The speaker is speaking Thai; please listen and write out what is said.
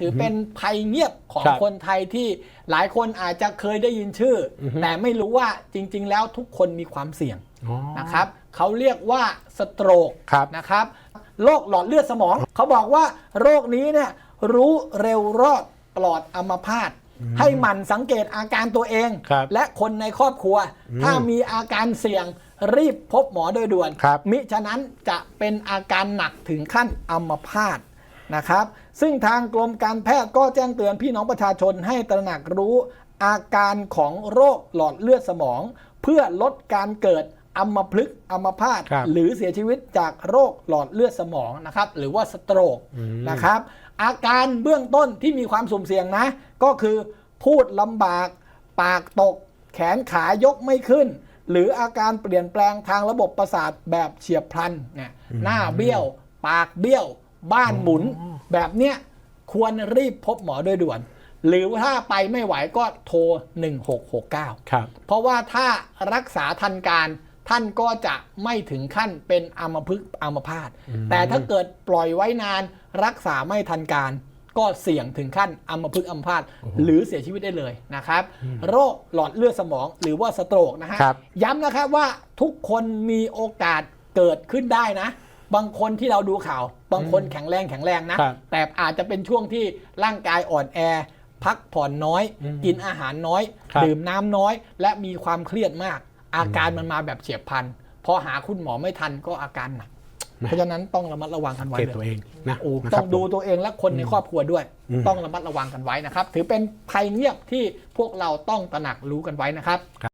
ถือเป็นภัยเงียบของครับคนไทยที่หลายคนอาจจะเคยได้ยินชื่อออฮึ แต่ไม่รู้ว่าจริง ๆ แล้วทุกคนมีความเสี่ยงอ๋อนะครับเขาเรียกว่าสโตรก ครับ นะครับโรคหลอดเลือดสมอง เขาบอกว่าโรคนี้เนี่ยรู้เร็วรอดปลอดอัมพาตให้หมั่นสังเกตอาการตัวเอง ครับและคนในครอบครัว ถ้ามีอาการเสี่ยงรีบพบหมอโดยด่วน ครับมิฉะนั้นจะเป็นอาการหนักถึงขั้นอัมพาต นะครับ ซึ่งทางกรมการแพทย์ก็แจ้งเตือนพี่น้องประชาชนให้ตระหนักรู้อาการของโรคหลอดเลือดสมอง เพื่อลดการเกิดอัมพฤกษ์อัมพาตครับหรือเสียชีวิตจากโรคหลอดเลือดสมองนะครับหรือว่าสโตรกอืมนะครับ อาการเบื้องต้นที่มีความสุ่มเสี่ยงนะ ก็คือพูดลำบาก ปากตก แขนขายกไม่ขึ้น หรืออาการเปลี่ยนแปลงทางระบบประสาทแบบเฉียบพลันเนี่ยหน้าเบี้ยว ปากเบี้ยว บ้านหมุนแบบเนี้ยควรรีบพบหมอโดยด่วน หรือถ้าไปไม่ไหวก็โทร 1669 ครับ เพราะว่าถ้ารักษาทันการท่านก็จะไม่ถึงขั้นเป็นอัมพฤกษ์อัมพาตแต่ถ้าเกิดปล่อยไว้นานรักษาไม่ทันการก็เสี่ยงถึงขั้นอัมพฤกษ์อัมพาตหรือเสียชีวิตได้เลยนะครับ โรคหลอดเลือดสมองหรือว่าสโตรกนะฮะครับย้ำนะครับว่าทุกคนมีโอกาสเกิดขึ้นได้นะ บางคนที่เราดูข่าว บางคนแข็งแรงแข็งแรงนะ ครับแต่อาจจะเป็นช่วงที่ร่างกายอ่อนแอ พักผ่อนน้อยกินอาหารน้อย ครับ ดื่มน้ำน้อย และมีความเครียดมาก อาการมันมาแบบเฉียบพลันพอหาคุณหมอไม่ทันก็อาการหนักเพราะฉะนั้นต้องระมัดระวังกันไว้เกตเลยตัวเองนะโอ้นะคต้รัอบงดูตัวเองและคนในครอบครัวด้วย อืม ต้องระมัดระวังกันไว้นะครับ ถือเป็นภัยเงียบที่พวกเราต้องตระหนักรู้กันไว้นะครับ